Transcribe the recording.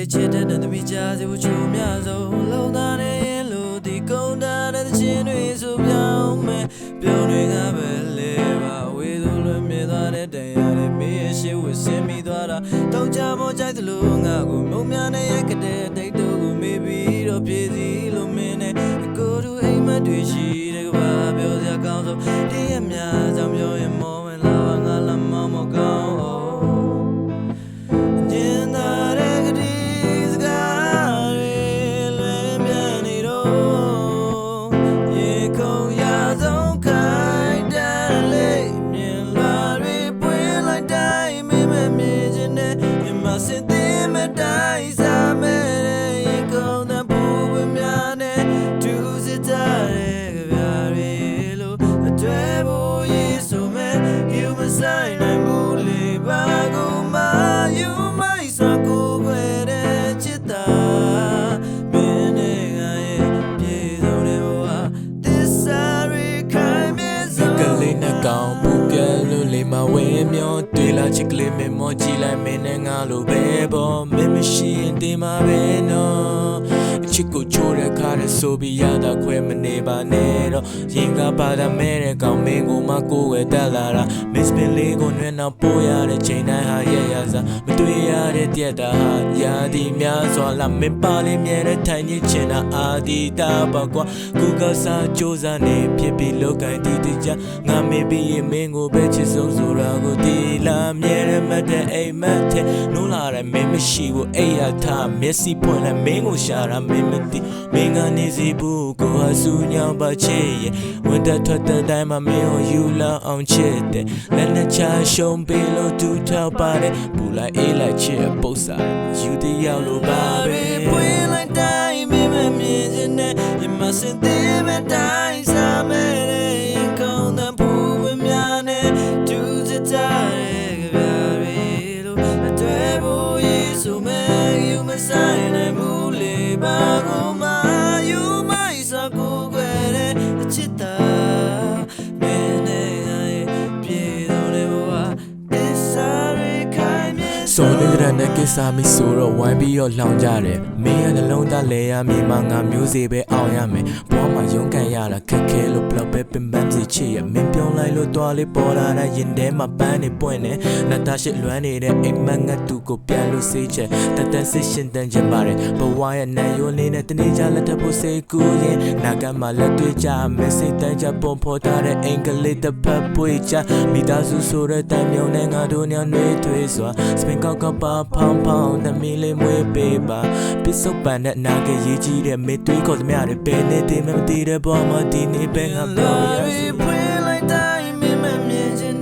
တိတ်ချစ်တဲ့သမီးကြားစီဖို့ချိုများဆုံးလုံးသားနဲ့ရင်လို့ဒီကုန်းတာတဲ့ချင်းတွေဆိုပြောင်းမယ်ပြုံးတွေကပဲလေပါဝေသူလွင်မြင်သွားတဲ့တရားတွေမေးရရှိဝဆင်းမိသွားတာတောက်ကြမောကြိုက်သလိုငါကိုမုံများနဲ့ရက်ကတဲ့တိတ်တို့ကိုမေးပြီးတော့ပြေးစီလို့မင်းနဲ့အကိုတို့အိမ်မက်တွေရှိတဲ့ကဘာပြောစရာကောင်းဆုံးတည့်ရများကြောင့်ပြော င်းမျောတွေ့လာချစ်ကလေးမမောကြည့်လိုက်မင်းနဲ့ငါလိုပဲပေါ့မင်းမရှိရင်တင်မှာပဲနော်အ ချစ်ကိုချိုးတဲ့ခါတဲ့ဆိုပြီးရတာခွဲမနေပါနဲ့တော့ရင်ကပါတာမဲတဲ့ကောင်မင်းကိုမကိုဝဲတက်လာတာ miss ပင်လေးကိုနွဲ့နောက်ပိုးရတဲ့ချိန်တိုင်းဟာရရစားမတွေ့ရတဲ့တရက်တာဟာရာဒီများစွာလာမင်းပါလေးမြဲတဲ့ထိုင်ညချင်တာအာဒီတာပါကွာကူကစားစူးစမ်းနေဖြစ်ပြီးလောကန်တီတီချငါမေးပြီးရင်မင်းကိုပဲချစ်ဆုံးဆိုတာကိုဒီလာမြဲတဲ့မတ်တဲ့အိမ်မက်တဲ့နိုးလာတဲ့မင်းမရှိဘူးအိမ်ရထားမျက်စိပွင့်လဲမင်းကိုရှာတာမင်းမသိမင်းကနေစီဘူးကိုဟာစူးညောင်းပါချစ်ရဲ့ဝင်တဲ့ထွက်တဲ့တိုင်းမှာမင်းကိုယူလာအောင်ချစ်တဲ့လက်နဲ့ချရှုံးပေးလို့ဒူထောက်ပါတယ်ပူလိုက်အေးလိုက်ချစ်ပုတ်စားယူတယောက်လိုပါပဲပွင့်လိုက်တိုင်းမင်းမမြင်ခြင်းနဲ့မြမစင် င်မြဲစောလေးတဲ့နဲ့ကိစ္စမိဆိုတော့ဝိုင်းပြီးတော့လောင်ကြတယ်မင်းရဲ့နှလုံးသားလဲရမြေမှာငါမျိုးစေပဲအောင်ရမယ်ဘွားမှာ ရုန်းကန်ရတာခက်ခဲလို့ဘလောက်ပဲပင်ပန်းစီချစ်ရမင်းပြောင်းလိုက်လို့တွားလေးပေါ်လာတဲ့ရင်ထဲမှာပန်းနေပွင့်နေနတ်သားရှိလွမ်းနေတဲ့အိမ်မက်ငတ်သူကိုပြန်လို့စေးချက်တတန်စစ်ရှင်တန်ချင်ပါတယ်ဘဝရဲ့နံရိုးလေးနဲ့တနေ့ချလက်ထပ်ဖို့စိတ်ကူးရင်နာကမှာလက်တွေ့ကြမယ်စိတ်တန်ချပုံဖော်ထားတဲ့အင်္ဂလိပ်တစ်ဖက်ပွေချမိသားစုဆိုတဲ့တန်မြုံနဲ့ငါတို့ညနှွေးထွေးစွာစပင်ကောက်ကပါဖောင်းဖောင်းတမီလေးမွေးပေးပါပစ္စုပန်နဲ့နာကရေးကြီးတဲ့မေသွေးခေါ်သမျှတွေပဲနေတယ်မမတည်တဲ့ဘဝမှာဒီနေ့ပဲငါပြောရစီပွင့်လိုက်တိုင်းမင်းမမြင်ခြင်း